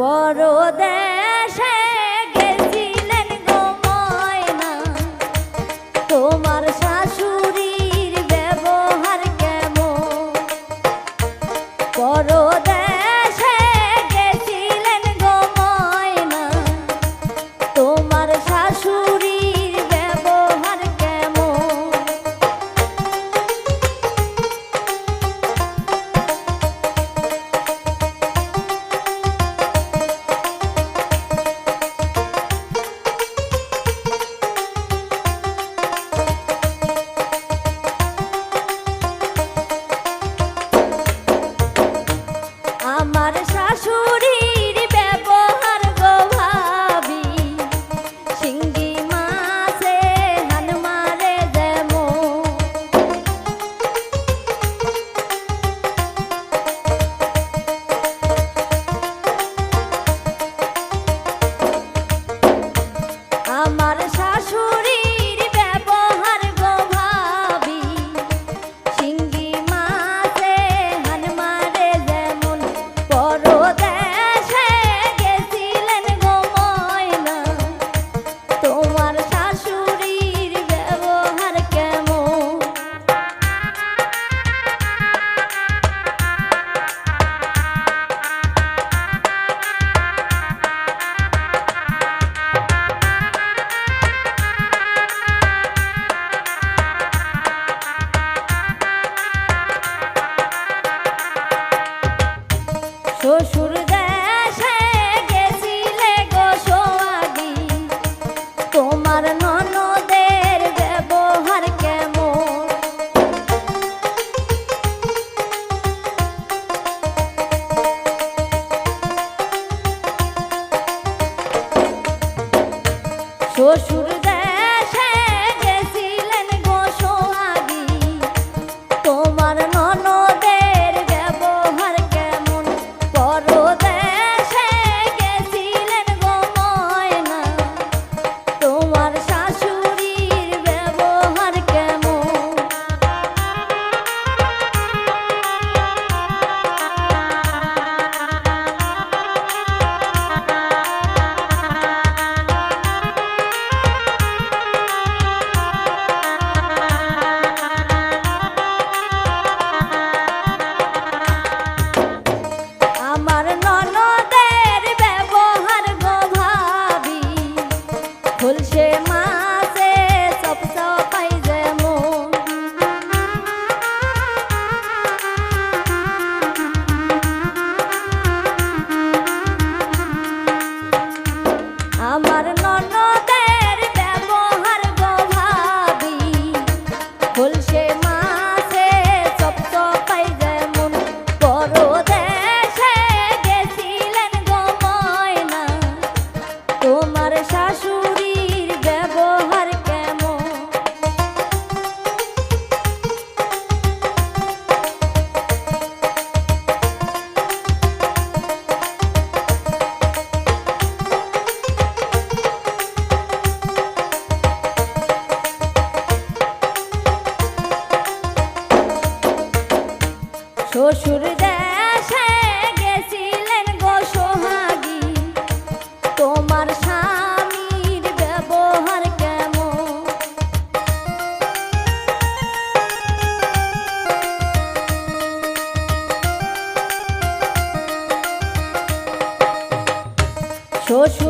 পরদেশে শ্বশুর শ্বশুর দেশে গেছিলেন গো সোহাগী। তোমার স্বামীর ব্যবহার কেমন? শ্বশুর